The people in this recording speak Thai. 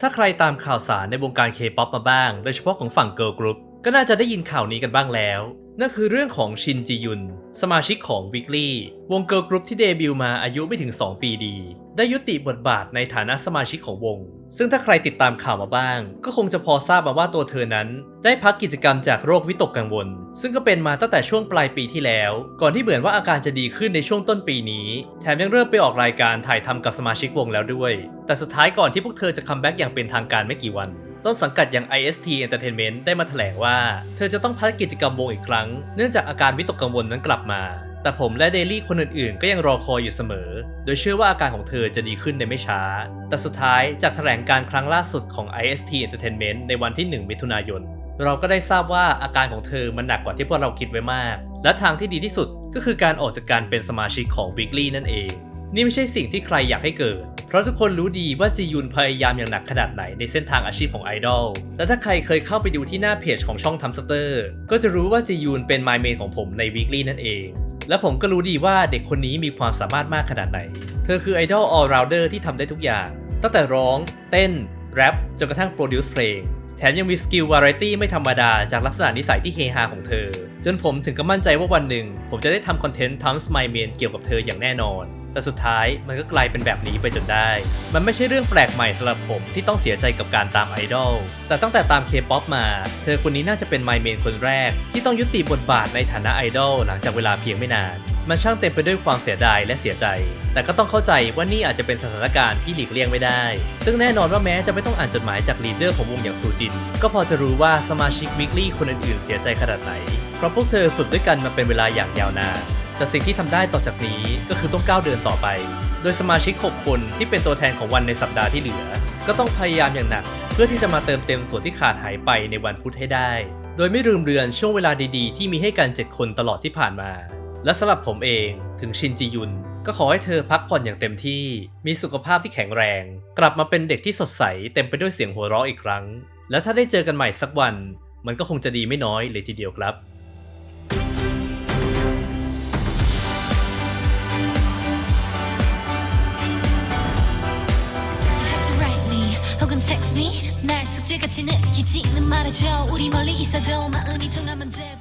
ถ้าใครตามข่าวสารในวงการเคป๊อปมาบ้าง โดยเฉพาะของฝั่งเกิร์ลกรุ๊ปก็น่าจะได้ยินข่าวนี้กันบ้างแล้ว นั่นคือเรื่องของชินจียุน สมาชิกของ Weekly วงเกิร์ลกรุ๊ปที่เดบิวต์มาอายุไม่ถึง 2 ปีดี ได้ยุติบทบาทในฐานะสมาชิกของวง ซึ่งถ้าใครติดตามข่าวมาบ้าง ก็คงจะพอทราบมาว่าตัวเธอนั้น ได้พักกิจกรรมจากโรควิตกกังวล ซึ่งก็เป็นมาตั้งแต่ช่วงปลายปีที่แล้ว ก่อนที่เหมือนว่าอาการจะดีขึ้นในช่วงต้นปีนี้ แถมยังเริ่มไปออกรายการถ่ายทำกับสมาชิกวงแล้วด้วย แต่สุดท้ายก่อนที่พวกเธอจะคัมแบ็กอย่างเป็นทางการไม่กี่วันต้นสังกัดอย่าง IST Entertainment ได้มาแถลงว่า เธอจะต้องพักกิจกรรมวงอีกครั้ง เนื่องจากอาการวิตกกังวลนั้นกลับมา แต่ผมและเดลี่คนอื่นๆ ก็ยังรอคอยอยู่เสมอ โดยเชื่อว่าอาการของเธอจะดีขึ้นในไม่ช้า แต่สุดท้ายจากแถลงการครั้งล่าสุดของ IST Entertainment ในวันที่ 1 มิถุนายน เราก็ได้ทราบว่าอาการของเธอมันหนักกว่าที่พวกเราคิดไว้มาก และทางที่ดีที่สุดก็คือการออกจากการเป็นสมาชิกของ Weekly นั่นเอง นี่ไม่ใช่สิ่งที่ใครอยากให้เกิด เพราะทุกคนรู้ดีว่าจียุนพยายามอย่างหนักขนาดไหนในเส้นทางอาชีพของไอดอล และถ้าใครเคยเข้าไปดูที่หน้าเพจของช่องทัมสเตอร์ ก็จะรู้ว่าจียุนเป็นไมเมนของผมใน Weekly นั่นเอง และผมก็รู้ดีว่าเด็กคนนี้มีความสามารถมากขนาดไหน เธอคือไอดอล all rounder ที่ทำได้ทุกอย่าง ตั้งแต่ร้อง เต้น แรป จนกระทั่งโปรดิวซ์เพลง แถมยังมีสกิลวาไรตี้ไม่ธรรมดาจากลักษณะนิสัยที่เฮฮาของเธอ จนผมถึงกับมั่นใจว่าวันหนึ่ง ผมจะได้ทำคอนเทนต์ทัมส์ไมเมนเกี่ยวกับเธออย่างแน่นอนแต่สุดท้ายมันก็กลายเป็นแบบนี้ไปจนได้ มันไม่ใช่เรื่องแปลกใหม่สำหรับผมที่ต้องเสียใจกับการตามไอดอล แต่ตั้งแต่ตามเคป๊อปมา เธอคนนี้น่าจะเป็นไมเมนคนแรก ที่ต้องยุติบทบาทในฐานะไอดอลหลังจากเวลาเพียงไม่นาน มันช่างเต็มไปด้วยความเสียดายและเสียใจ แต่ก็ต้องเข้าใจว่านี่อาจจะเป็นสถานการณ์ที่หลีกเลี่ยงไม่ได้ ซึ่งแน่นอนว่าแม้จะไม่ต้องอ่านจดหมายจากลีดเดอร์ของวงอย่างซูจิน ก็พอจะรู้ว่าสมาชิกวิกลี่คนอื่นๆ เสียใจขนาดไหน เพราะพวกเธอฝึกด้วยกันมาเป็นเวลาอย่างยาวนาน แต่สิ่งที่ทำได้ต่อจากนี้ก็คือต้องก้าวเดินต่อไป โดยสมาชิก 6 คนที่เป็นตัวแทนของวันในสัปดาห์ที่เหลือ ก็ต้องพยายามอย่างหนัก เพื่อที่จะมาเติมเต็มส่วนที่ขาดหายไปในวันพุธให้ได้ โดยไม่ลืมเรือนช่วงเวลาดีๆ ที่มีให้กัน 7 คนตลอดที่ผ่านมา และสำหรับผมเองถึงชินจียุน ก็ขอให้เธอพักผ่อนอย่างเต็มที่ มีสุขภาพที่แข็งแรง กลับมาเป็นเด็กที่สดใสเต็มไปด้วยเสียงหัวเราะอีกครั้ง และถ้าได้เจอกันใหม่สักวัน มันก็คงจะดีไม่น้อยเลยทีเดียวครับ 같이 느끼지는 말아줘. 우리 멀리 있어도 마음이 통하면 돼